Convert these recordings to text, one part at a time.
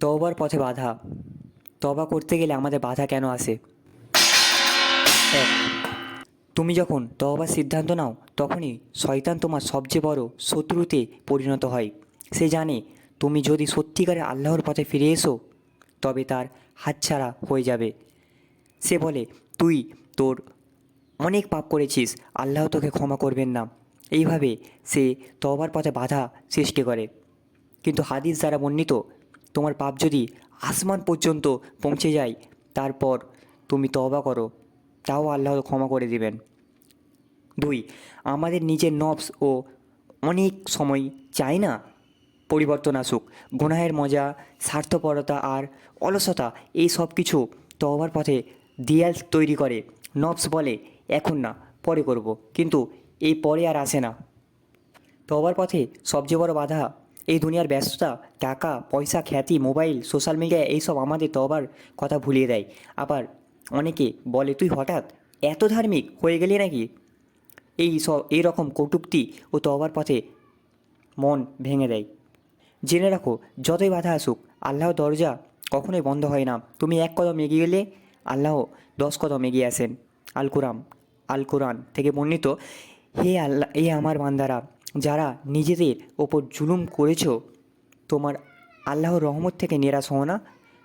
তওবার পথে বাধা। তবা করতে গেলে আমাদের বাধা কেন আসে? তুমি যখন তওবার সিদ্ধান্ত নাও, তখনই শয়তান তোমার সবচেয়ে বড় শত্রুতে পরিণত হয়। সে জানে তুমি যদি সত্যিকারে আল্লাহর পথে ফিরে এসো, তবে তার হাতছাড়া হয়ে যাবে। সে বলে, তুই তোর অনেক পাপ করেছিস, আল্লাহ তোকে ক্ষমা করবেন না। এইভাবে সে তবার পথে বাধা সৃষ্টি করে। কিন্তু হাদিস দ্বারা বর্ণিত তোমার পাপ যদি আসমান পর্যন্ত পৌঁছে যায়, তারপর তুমি তবা করো। তাও আল্লাহ ক্ষমা করে দিবেন। দুই, আমাদের নিজের নবস ও অনেক সময় চাই না পরিবর্তন আসুক। গুনাহের মজা, স্বার্থপরতা আর অলসতা, এই সব কিছু তওবার পথে দিয়াল তৈরি করে। নবস বলে, এখন না, পরে করব। কিন্তু এই পরে আর আসে না। তওবার পথে সবচেয়ে বড় বাধা এই দুনিয়ার ব্যস্ততা, টাকা, পয়সা, খ্যাতি, মোবাইল সোশ্যাল মিডিয়া এইসব আমাদের তওবার কথা ভুলিয়ে দেয়। আবার অনেকে বলে, তুই হঠাৎ এত ধার্মিক হয়ে গেলি নাকি? এই সব এই রকম কটূক্তি ও তবার পথে মন ভেঙে দেয়। জেনে রাখো, যতই বাধা আসুক আল্লাহ দরজা কখনোই বন্ধ হয় না। তুমি এক কদম এগিয়ে গেলে আল্লাহ দশ কদম এগিয়ে আসেন। আল কোরআন আল কোরআন থেকে বর্ণিত, হে আল্লাহ হে আমার বান্দারা যারা নিজেদের ওপর জুলুম করেছ, তোমার আল্লাহর রহমত থেকে নিরাশ হও না।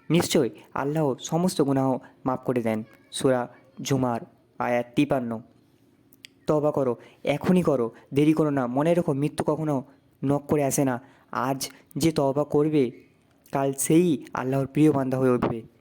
নিশ্চয় আল্লাহ সমস্ত গুনাহ মাফ করে দেন। সুরা জুমার আয়াত তিপান্ন। তবা করো, এখনই করো। দেরি করো না, মনে রেখো মৃত্যু কখনো নক করে আসে না। আজ যে তবা করবে, কাল সেই আল্লাহর প্রিয় বান্ধা হয়ে উঠবে।